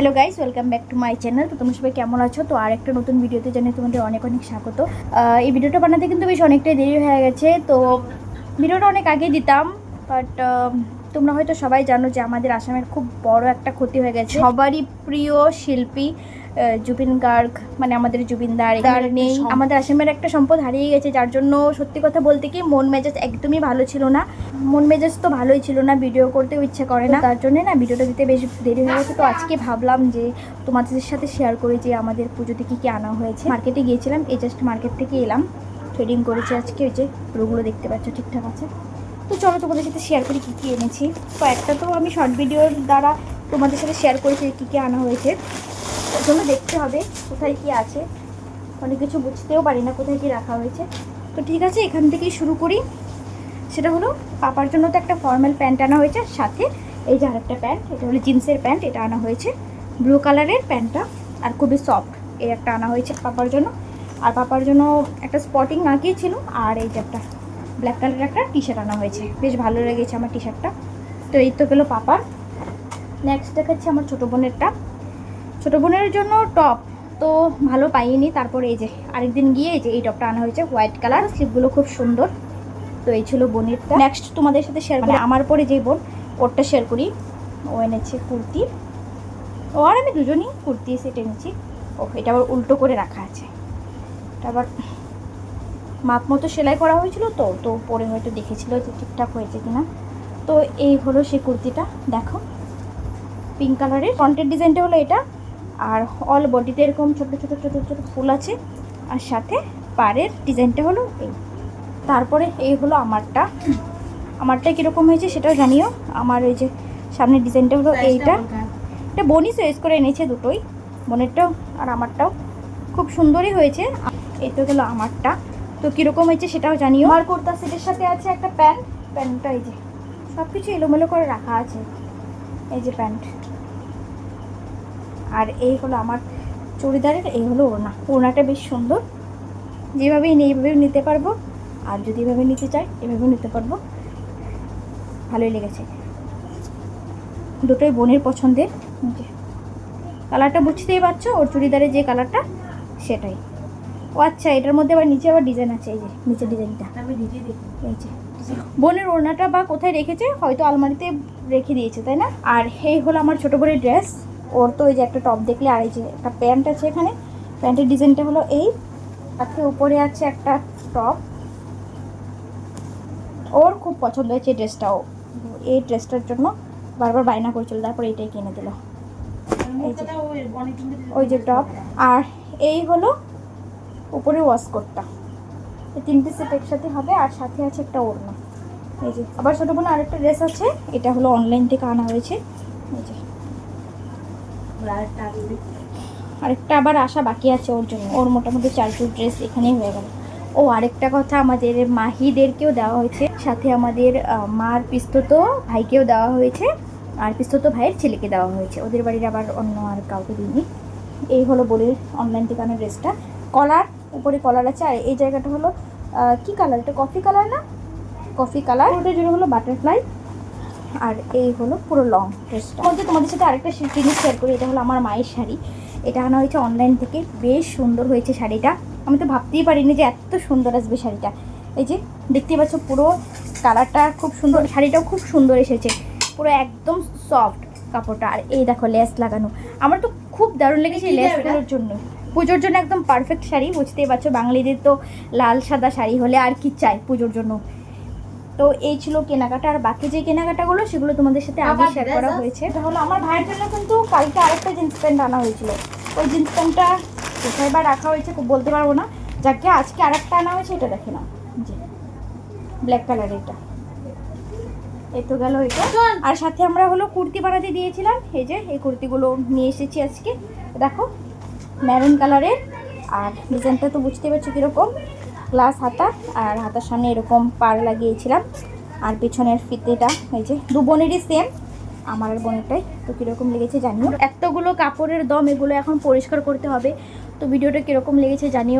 Hello guys welcome back to my channel তো তোমার সবাই কেমন আছো? তো আর একটা নতুন ভিডিওতে জানিয়ে তোমাদের অনেক অনেক স্বাগত। এই ভিডিওটা বানাতে কিন্তু বেশ অনেকটাই দেরি হয়ে গেছে। তো ভিডিওটা অনেক আগে দিতাম বাট তোমরা হয়তো সবাই জানো যে আমাদের আসামের খুব বড় একটা ক্ষতি হয়ে গেছে। সবারই প্রিয় শিল্পী জুবিন গার্গ মানে আমাদের জুবিনদার নেই। আমাদের আসামের একটা সম্পদ হারিয়ে গেছে যার জন্য সত্যি কথা বলতে কি মন মেজাজ একদমই ভালো ছিল না। মন মেজাজ তো ভালোই ছিল না ভিডিও করতেও ইচ্ছে করে না। তার জন্য না ভিডিওটা দিতে বেশ দেরি হয়ে গেছে। তো আজকে ভাবলাম যে তোমাদের সাথে শেয়ার করি যে আমাদের পুজোতে কী কী আনা হয়েছে। মার্কেটে গিয়েছিলাম এই জাস্ট মার্কেট থেকে এলাম। ট্রেডিং করেছি আজকে ওই যে পুরোগুলো দেখতে পাচ্ছ ঠিকঠাক আছে। তো চলো তোমাদের সাথে শেয়ার করি কী কী এনেছি। তো একটা তো আমি শর্ট ভিডিওর দ্বারা তোমাদের সাথে শেয়ার করেছি কী কী আনা হয়েছে। তার জন্য দেখতে হবে কোথায় কি আছে। অনেক কিছু বুঝতেও পারি না কোথায় কি রাখা হয়েছে। তো ঠিক আছে, এখান থেকেই শুরু করি। সেটা হলো, পাপার জন্য তো একটা ফর্মাল প্যান্ট আনা হয়েছে সাথে এই যে আরেকটা প্যান্ট এটা হলো জিন্সের প্যান্ট এটা আনা হয়েছে। ব্লু কালারের প্যান্টটা আর খুবই সফট এই একটা আনা হয়েছে পাপার জন্য। আর পাপার জন্য একটা স্পটিং আঁকিয়েছিল, আর এই যে একটা ব্ল্যাক কালারের একটা টি শার্ট আনা হয়েছে। বেশ ভালো লেগেছে আমার টি। শার্টটা তো এই তো গেলো পাপার। নেক্সট দেখাচ্ছি আমার ছোটো বোনেরটা। ছোটো বোনের জন্য টপ। তো ভালো পাইনি। তারপরে এই যে আরেকদিন গিয়ে এই যে এই টপটা আনা হয়েছে হোয়াইট কালার। স্লিপগুলো খুব সুন্দর। তো এই ছিল বোনেরটা। নেক্সট তোমাদের সাথে শেয়ার করি। আমার পরে যে বোন ওরটা শেয়ার করি। ও এনেছে কুর্তি। ও আর আমি দুজনই কুর্তি সেট এনেছি। ও এটা আবার উল্টো করে রাখা আছে। এটা আবার মাপ মতো সেলাই করা হয়েছিল তো তো পরে হয়তো দেখেছিল যে ঠিকঠাক হয়েছে কিনা। তো এই হলো সেই কুর্তিটা। দেখো পিঙ্ক কালারের ফ্রন্টের ডিজাইনটা হলো এটা। আর অল বডিতে এরকম ছোট ছোট ছোট ছোট ফুল আছে। আর সাথে পাড়ের ডিজাইনটা হলো এই। তারপরে এই হলো আমারটা। আমারটা কীরকম হয়েছে সেটাও জানিও। আমার ওই যে সামনের ডিজাইনটা হলো এইটা। এটা বনি চয়েস করে এনেছে দুটোই বোনেরটাও আর আমারটাও। খুব সুন্দরই হয়েছে। এই তো গেলো আমারটা। তো কীরকম হয়েছে সেটাও জানিও। আমার কুর্তা সেটের সাথে আছে একটা প্যান্ট। প্যান্টটা এই যে। সব কিছু এলোমেলো করে রাখা আছে। এই যে প্যান্ট। আর এই হলো আমার চুড়িদারের এই হলো ওড়না। ওড়নাটা বেশ সুন্দর। যেভাবেই নেই এইভাবেও নিতে পারব। আর যদি এভাবে নিতে চাই এভাবেও নিতে পারব। ভালোই লেগেছে। দুটোই বোনের পছন্দের। কালারটা বুঝতেই পারছ? ওর চুড়িদারের যে কালারটা সেটাই। ও আচ্ছা এটার মধ্যে আবার নিচে আবার ডিজাইন আছে। এই যে নিচের ডিজাইনটা। এই যে বোনের ওড়নাটা বা কোথায় রেখেছে হয়তো আলমারিতে রেখে দিয়েছে তাই না? আর এই হলো আমার ছোটো বোনের ড্রেস। ওর তো ওই যে একটা টপ দেখলে আর এই যে একটা প্যান্ট আছে এখানে। প্যান্টের ডিজাইনটা হলো এই। তাতে উপরে আছে একটা টপ ওর খুব পছন্দ হয়েছে ড্রেসটাও এই ড্রেসটার জন্য বারবার বায়না করছিল, তারপর এইটাই কিনে দিল। ওই যে টপ আর এই হলো উপরে ওয়াসকোটটা এই তিনটে সেট একসাথে হবে, আর সাথে আছে একটা ওড়না। এই যে, আবার ছোটো বোন আরেকটা ড্রেস আছে, এটা হলো অনলাইন থেকে আনা হয়েছে। এই যে আরেকটা আবার আসা বাকি আছে ওর জন্য। ওর মোটামুটি চারটে ড্রেস এখানেই হয়ে গেল। ও আরেকটা কথা, আমাদের মাহিদেরকেও দেওয়া হয়েছে। সাথে আমাদের মার পিস্তত ভাইকেও দেওয়া হয়েছে। আর পিস্তত ভাইয়ের ছেলেকে দেওয়া হয়েছে। ওদের বাড়ির আবার অন্য আর কাউকে দিইনি। এই হলো বলের অনলাইন আনা ড্রেসটা কলার উপরে কলার আছে। আর এই জায়গাটা হলো কি কালার এটা কফি কালার না? কফি কালার ওটার জন্য হলো বাটারফ্লাই আর এই হলো পুরো লং ড্রেসটা মধ্যে তোমাদের সাথে আরেকটা জিনিস শেয়ার করি এটা হলো আমার মায়ের শাড়ি। এটা আনা হয়েছে অনলাইন থেকে বেশ সুন্দর হয়েছে শাড়িটা। আমি তো ভাবতেই পারিনি যে এত সুন্দর আসবে শাড়িটা। এই যে দেখতেই পাচ্ছ পুরো কালারটা খুব সুন্দর শাড়িটাও খুব সুন্দর এসেছে। পুরো একদম সফট কাপড়টা। আর এই দেখো লেস লাগানো। আমার তো খুব দারুণ লেগেছে এই লেসগুলোর জন্য। পুজোর জন্য একদম পারফেক্ট শাড়ি বুঝতেই পারছ। বাঙালিদের তো লাল সাদা শাড়ি হলে আর কি চাই পুজোর জন্য। তো এই ছিল কেনাকাটা। আর বাকি যে কেনাকাটাগুলো সেগুলো তোমাদের সাথে আগে শেয়ার করা হয়েছে। তাহলে আমার ভাইয়ের জন্য কিন্তু কালকে আরেকটা জিন্স প্যান্ট আনা হয়েছিল। ওই জিন্স প্যান্টটা কোথায় বা রাখা হয়েছে খুব বলতে পারব না। যাকে আজকে আরেকটা আনা হয়েছে এটা দেখে না জি ব্ল্যাক কালার এটা। এই তো গেল এটা। আর সাথে আমরা হলো কুর্তি বানাতে দিয়েছিলাম। এই যে এই কুর্তিগুলো নিয়ে এসেছি আজকে। দেখো ম্যারুন কালারের আর ডিজাইনটা তো বুঝতে পারছ কীরকম। গ্লাস, হাতা আর হাতার সামনে এরকম পার লাগিয়েছিলাম। আর পিছনের ফিতেটা, এই যে দু বোনেরই সেম আমার আর বোনেরটাই। তো কীরকম লেগেছে জানিও। এতগুলো কাপড়ের দম, এগুলো এখন পরিষ্কার করতে হবে। তো ভিডিওটা কীরকম লেগেছে জানিও।